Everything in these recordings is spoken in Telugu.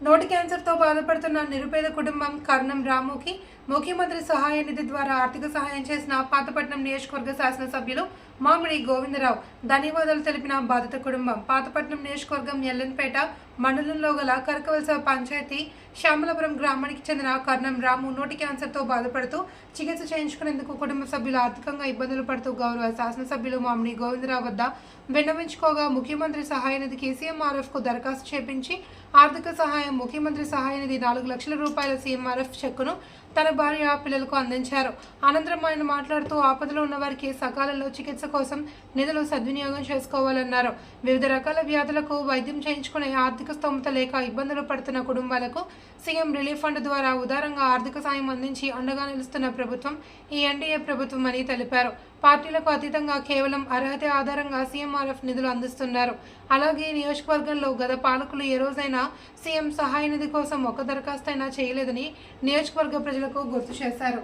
నోటి క్యాన్సర్తో బాధపడుతున్న నిరుపేద కుటుంబం కర్ణం రాముకి ముఖ్యమంత్రి సహాయ నిధి ద్వారా ఆర్థిక సహాయం చేసిన పాతపట్నం నియోజకవర్గ శాసనసభ్యులు మామిడి గోవిందరావు ధన్యవాదాలు తెలిపిన బాధిత కుటుంబం. పాతపట్నం నియోజకవర్గం ఎల్లన్పేట మండలంలో గల కరకవలస పంచాయతీ శ్యామలపురం గ్రామానికి చెందిన కర్ణం రాము నోటి క్యాన్సర్తో బాధపడుతూ చికిత్స చేయించుకునేందుకు కుటుంబ సభ్యులు ఆర్థికంగా ఇబ్బందులు పడుతూ గౌరవ శాసనసభ్యులు మామిడి గోవిందరావు వద్ద విన్నవించుకోగా ముఖ్యమంత్రి సహాయ నిధి కేసీఎంఆర్ఎఫ్కు దరఖాస్తు చేపించి ఆర్థిక సహాయం ముఖ్యమంత్రి సహాయ నిధి నాలుగు లక్షల రూపాయల సీఎంఆర్ఎఫ్ చెక్కును తన భార్య పిల్లలకు అందించారు. అనంతరం ఆయన మాట్లాడుతూ ఆపదలో ఉన్న వారికి సకాలంలో చికిత్స కోసం నిధులు సద్వినియోగం చేసుకోవాలన్నారు. వివిధ రకాల వ్యాధులకు వైద్యం చేయించుకునే ఆర్థిక స్తోమత లేక ఇబ్బందులు పడుతున్న కుటుంబాలకు సీఎం రిలీఫ్ ఫండ్ ద్వారా ఉదారంగా ఆర్థిక సాయం అందించి అండగా నిలుస్తున్న ప్రభుత్వం ఈ ఎన్డీఏ ప్రభుత్వం అని తెలిపారు. పార్టీలకు అతీతంగా కేవలం అర్హత ఆధారంగా సీఎంఆర్ఎఫ్ నిధులు అందిస్తున్నారు. అలాగే నియోజకవర్గంలో గత పాలకులు ఏ రోజైనా సీఎం సహాయ నిధి కోసం ఒక్క దరఖాస్తు అయినా చేయలేదని నియోజకవర్గ ప్రజలకు గుర్తు చేశారు.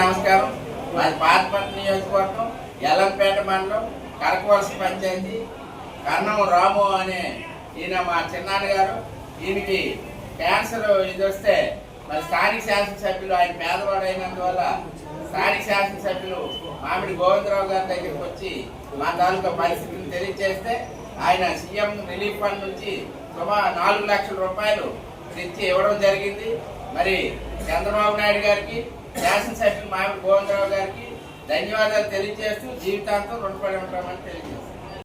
నమస్కారం. మాది పాతపట్నం నియోజకవర్గం ఎల్లంపేట మండలం కరకవలస పంచాయతీ. కన్నం రాము అనే ఈయన మా చిన్నాన్నగారు. ఈయనకి క్యాన్సర్ ఇది వస్తే మరి స్థానిక శాసనసభ్యులు ఆయన పేదవాడు అయినందువల్ల స్థానిక శాసనసభ్యులు మామిడి గోవిందరావు గారి దగ్గరికి వచ్చి మా తాలూకా పరిస్థితిని తెలియజేస్తే ఆయన సీఎం రిలీఫ్ ఫండ్ నుంచి సుమారు నాలుగు లక్షల రూపాయలు తెచ్చి ఇవ్వడం జరిగింది. మరి చంద్రబాబు నాయుడు గారికి శాసనసభ్యులు మామిడి గోవిందరావు గారికి ధన్యవాదాలు తెలియజేస్తూ జీవితాంతం రుణపడి ఉంటామని తెలియజేస్తాం.